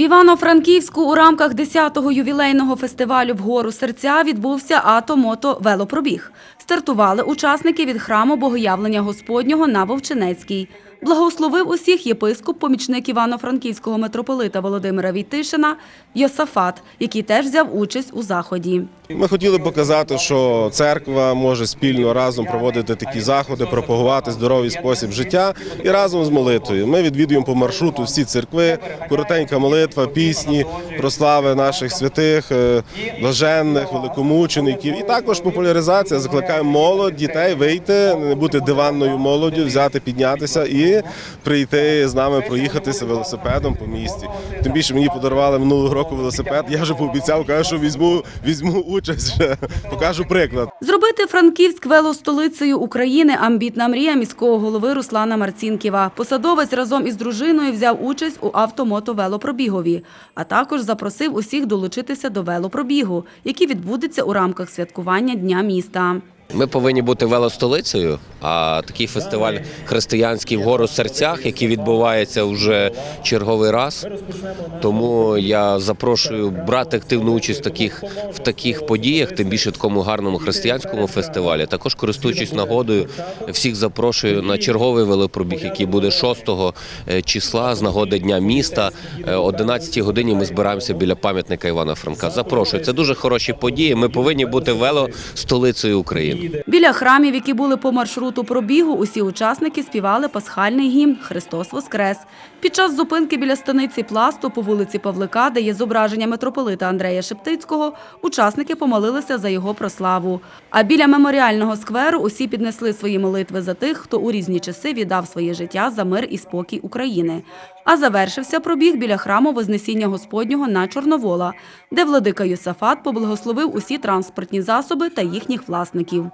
Івано-Франківську у рамках 10-го ювілейного фестивалю «Вгору серця» відбувся ато-мото велопробіг. Стартували учасники від храму Богоявлення Господнього на Вовчинецькій. Благословив усіх єпископ, помічник Івано-Франківського митрополита Володимира Війтишина Йосафат, який теж взяв участь у заході. Ми хотіли показати, що церква може спільно разом проводити такі заходи, пропагувати здоровий спосіб життя і разом з молитвою. Ми відвідуємо по маршруту всі церкви, коротенька молитва, пісні, прослави наших святих, е, блаженних, великомучеників. І також популяризація. Закликаємо молодь, дітей вийти, не бути диванною молоддю, взяти, піднятися і прийти з нами проїхатися велосипедом по місті. Тим більше мені подарували минулого року велосипед. Я вже пообіцяв, кажу, що візьму, візьму участь, покажу приклад. Зробити Франківськ велостолицею України – амбітна мрія міського голови Руслана Марцінківа. Посадовець разом із дружиною взяв участь у автомото-велопробігові, а також запросив усіх долучитися до велопробігу, який відбудеться у рамках святкування Дня міста. Ми повинні бути велостолицею, а такий фестиваль християнський в серцях, який відбувається вже черговий раз. Тому я запрошую брати активну участь в таких, в таких подіях, тим більше такому гарному християнському фестивалі. Також користуючись нагодою, всіх запрошую на черговий велопробіг, який буде 6 числа з нагоди Дня міста. Е, О 11 годині ми збираємося біля пам'ятника Івана Франка. Запрошую. Це дуже хороші події. Ми повинні бути велостолицею України. Біля храмів, які були по маршруту пробігу, усі учасники співали пасхальний гімн «Христос Воскрес». Під час зупинки біля станиці Пласту по вулиці Павлика, де є зображення митрополита Андрея Шептицького, учасники помолилися за його прославу. А біля меморіального скверу усі піднесли свої молитви за тих, хто у різні часи віддав своє життя за мир і спокій України. А завершився пробіг біля храму Вознесіння Господнього на Чорновола, де владика Юсафат поблагословив усі транспортні засоби та їхніх власників.